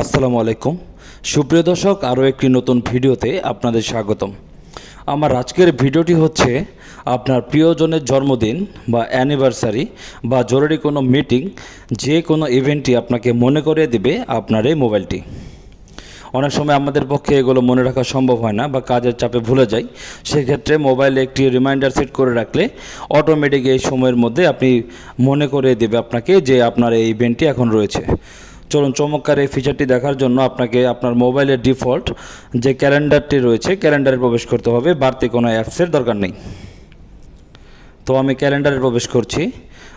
আসসালামু আলাইকুম। সুপ্রিয় দর্শক, আরও একটি নতুন ভিডিওতে আপনাদের স্বাগতম। আমার আজকের ভিডিওটি হচ্ছে আপনার প্রিয়জনের জন্মদিন বা অ্যানিভার্সারি বা জরুরি কোনো মিটিং যে কোনো ইভেন্টটি আপনাকে মনে করিয়ে দেবে আপনার এই মোবাইলটি। অনেক সময় আমাদের পক্ষে এগুলো মনে রাখা সম্ভব হয় না বা কাজের চাপে ভুলে যাই। সেক্ষেত্রে মোবাইলে একটি রিমাইন্ডার সেট করে রাখলে অটোমেটিক এই সময়ের মধ্যে আপনি মনে করে দেবে আপনাকে যে আপনার এই ইভেন্টটি এখন রয়েছে। চলুন চমৎকার এই ফিচারটি দেখার জন্য আপনাকে আপনার মোবাইলের ডিফল্ট যে ক্যালেন্ডারটি রয়েছে ক্যালেন্ডারে প্রবেশ করতে হবে। বাড়তি কোনো অ্যাপসের দরকার নেই। তো আমি ক্যালেন্ডারে প্রবেশ করছি।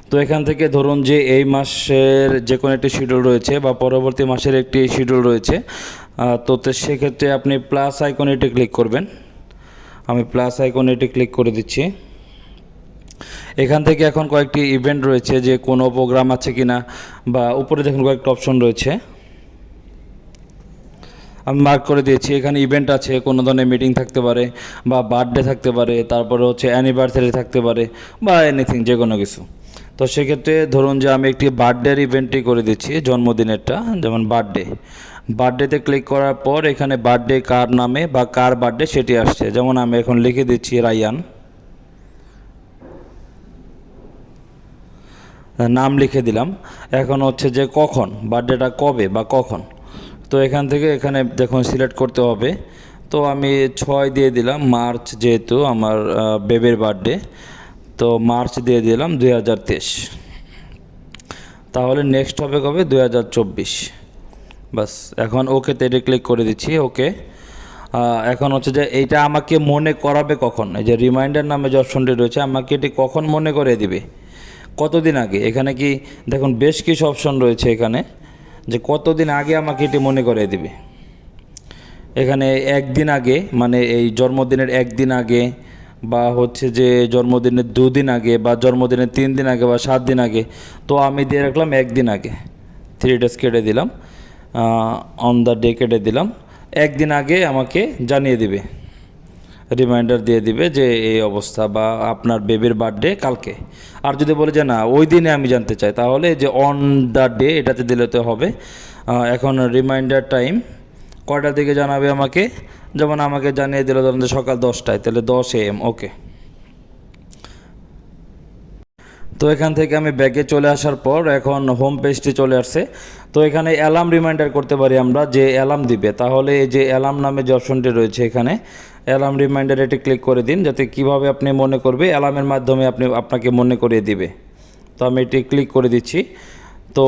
তো এখান থেকে ধরুন যে এই মাসের যে কোনো একটি শিডিউল রয়েছে বা পরবর্তী মাসের একটি শিডিউল রয়েছে তো সেক্ষেত্রে আপনি প্লাস আইকনে এটি ক্লিক করবেন। আমি প্লাস আইকনে এটি ক্লিক করে দিচ্ছি। এখান থেকে এখন কয়েকটি ইভেন্ট রয়েছে যে কোনো প্রোগ্রাম আছে কিনা, বা উপরে দেখুন কয়েকটা অপশন রয়েছে। আমি মার্ক করে দিয়েছি, এখানে ইভেন্ট আছে, কোনো ধরনের মিটিং থাকতে পারে, বা বার্থডে থাকতে পারে, তারপরে হচ্ছে অ্যানিভার্সারি থাকতে পারে, বা এনিথিং যে কোনো কিছু। তো সেক্ষেত্রে ধরুন যে আমি একটি বার্থডের ইভেন্টই করে দিচ্ছি, জন্মদিনেরটা, যেমন বার্থডে বার্থডেতে ক্লিক করার পর এখানে বার্থডে কার নামে বা কার বার্থডে সেটি আসছে। যেমন আমি এখন লিখে দিচ্ছি রায়ান। নাম লিখে দিলাম। এখন হচ্ছে যে কখন বার্থডেটা কবে বা কখন? তো এখান থেকে এখানে দেখুন সিলেক্ট করতে হবে। তো আমি ছয় দিয়ে দিলাম, মার্চ যেহেতু আমার বেবের বার্থডে তো মার্চ দিয়ে দিলাম দুই হাজার তেইশ। তাহলে নেক্সট হবে কবে? দুই হাজার চব্বিশ। বাস, এখন ওকে তেটে ক্লিক করে দিচ্ছি ওকে এখন হচ্ছে যে এইটা আমাকে মনে করাবে কখন? এই যে রিমাইন্ডার নামে যে অপশনটি রয়েছে, আমাকে এটি কখন মনে করে দিবে? কতদিন আগে? এখানে কি, দেখুন, বেশ কিছু অপশন রয়েছে এখানে, যে কতদিন আগে আমাকে এটি মনে করে দিবে। এখানে একদিন আগে মানে এই জন্মদিনের একদিন আগে, বা হচ্ছে যে জন্মদিনের দুদিন আগে, বা জন্মদিনের তিন দিন আগে, বা সাত দিন আগে, তো আমি দিয়ে রাখলাম একদিন আগে। থ্রি ডেজ কেটে দিলাম অন দ্য ডে কেটে দিলাম, একদিন আগে আমাকে জানিয়ে দিবে। রিমাইন্ডার দিয়ে দিবে যে এই অবস্থা বা আপনার বেবির বার্থডে কালকে। আর যদি বলে যে না, ওই দিনে আমি জানতে চাই, তাহলে যে অন দ্য ডে এটাতে দিলে তো হবে। এখন রিমাইন্ডার টাইম কয়টার দিকে জানাবে আমাকে? যেমন আমাকে জানিয়ে দিল ধরুন সকাল দশটায়, তাহলে দশ এম ওকে তো এখান থেকে আমি ব্যাগে চলে আসার পর এখন হোম পেজটি চলে আসছে। তো এখানে অ্যালার্ম রিমাইন্ডার করতে পারি আমরা যে অ্যালার্ম দিবে। তাহলে এই যে অ্যালার্ম নামে যে অপশনটি রয়েছে এখানে অ্যালার্ম রিমাইন্ডার এটি ক্লিক করে দিন যাতে কীভাবে আপনি মনে করবে অ্যালার্মের মাধ্যমে আপনি আপনাকে মনে করিয়ে দিবে। তো আমি এটি ক্লিক করে দিচ্ছি। তো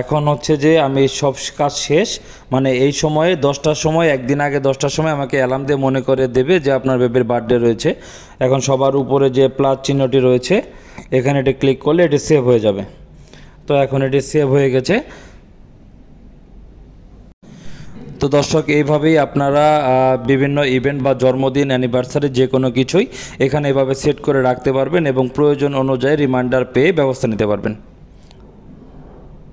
এখন হচ্ছে যে আমি সব কাজ শেষ। মানে এই সময়ে দশটার সময়, একদিন আগে দশটার সময় আমাকে অ্যালার্ম দিয়ে মনে করে দেবে যে আপনার বেবির বার্থডে রয়েছে। এখন সবার উপরে যে প্লাস চিহ্নটি রয়েছে এখানে এটি ক্লিক করলে এটি সেভ হয়ে যাবে। তো এখন এটি সেভ হয়ে গেছে। তো দর্শক, এইভাবেই আপনারা বিভিন্ন ইভেন্ট বা জন্মদিন অ্যানিভার্সারি যে কোনো কিছুই এখানে এভাবে সেট করে রাখতে পারবেন এবং প্রয়োজন অনুযায়ী রিমাইন্ডার পেয়ে ব্যবস্থা নিতে পারবেন।